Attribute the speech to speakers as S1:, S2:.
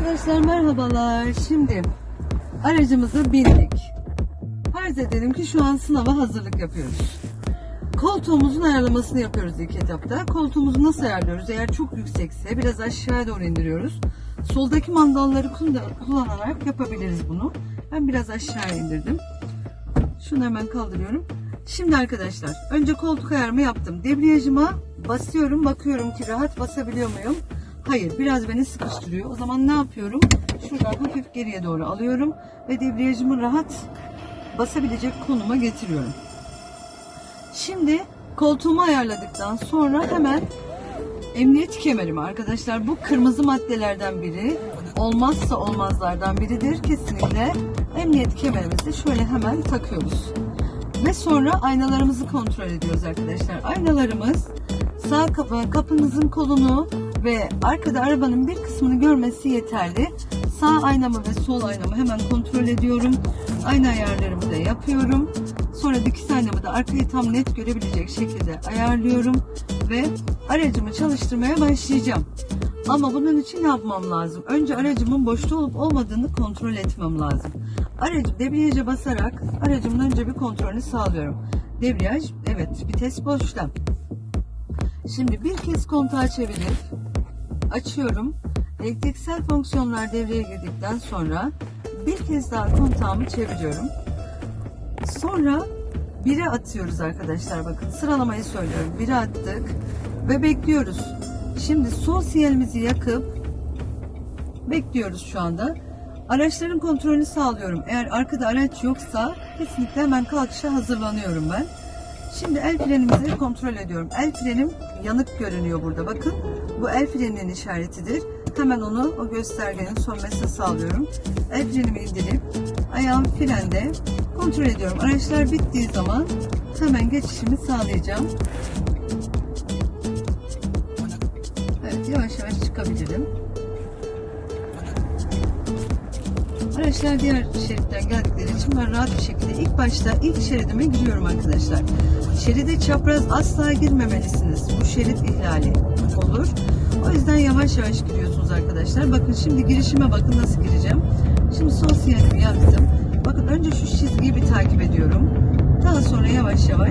S1: Arkadaşlar merhabalar. Şimdi aracımıza bindik. Farz edelim ki şu an sınava hazırlık yapıyoruz. Koltuğumuzun ayarlamasını yapıyoruz ilk etapta. Koltuğumuzu nasıl ayarlıyoruz? Eğer çok yüksekse biraz aşağıya doğru indiriyoruz. Soldaki mandalları kullan- kullanarak yapabiliriz bunu. Ben biraz aşağı indirdim. Şunu hemen kaldırıyorum. Şimdi arkadaşlar önce koltuk ayarımı yaptım. Debriyajıma basıyorum bakıyorum ki rahat basabiliyor muyum? Hayır biraz beni sıkıştırıyor. O zaman ne yapıyorum? Şuradan hafif geriye doğru alıyorum ve debriyajımı rahat basabilecek konuma getiriyorum. Şimdi koltuğumu ayarladıktan sonra hemen emniyet kemerimi arkadaşlar bu kırmızı maddelerden biri olmazsa olmazlardan biridir kesinlikle emniyet kemerimizi şöyle hemen takıyoruz ve sonra aynalarımızı kontrol ediyoruz arkadaşlar aynalarımız sağ kapı, kapınızın kolunu ve arkada arabanın bir kısmını görmesi yeterli sağ aynamı ve sol aynamı hemen kontrol ediyorum ayna ayarlarımı da yapıyorum sonra dikiz aynamı da arkayı tam net görebilecek şekilde ayarlıyorum ve aracımı çalıştırmaya başlayacağım. Ama bunun için ne yapmam lazım? Önce aracımın boşta olup olmadığını kontrol etmem lazım. Aracı debriyaja basarak aracımın önce bir kontrolünü sağlıyorum. Debriyaj evet vites boşta. Şimdi bir kez kontağı çevirip açıyorum. Elektriksel fonksiyonlar devreye girdikten sonra bir kez daha kontağımı çeviriyorum. Sonra 1'e atıyoruz arkadaşlar bakın sıralamayı söylüyorum 1'e attık ve bekliyoruz. Şimdi sol sinyalimizi yakıp bekliyoruz şu anda. Araçların kontrolünü sağlıyorum. Eğer arkada araç yoksa kesinlikle hemen kalkışa hazırlanıyorum ben. Şimdi el frenimizi kontrol ediyorum. El frenim yanık görünüyor burada. Bakın bu el freninin işaretidir. Hemen onu o göstergenin sönmesini sağlıyorum. El frenimi indirip ayağım frende kontrol ediyorum. Araçlar bittiği zaman hemen geçişimi sağlayacağım. Evet yavaş yavaş çıkabilirim. Araçlar diğer şeritten geldikleri için ben rahat bir şekilde ilk başta ilk şeridime giriyorum arkadaşlar. Şeride çapraz asla girmemelisiniz. Bu şerit ihlali olur. O yüzden yavaş yavaş giriyorsunuz arkadaşlar. Bakın şimdi girişime bakın nasıl gireceğim. Şimdi sol sinyalimi yaktım. Bakın önce şu çizgiyi bir takip ediyorum. Daha sonra yavaş yavaş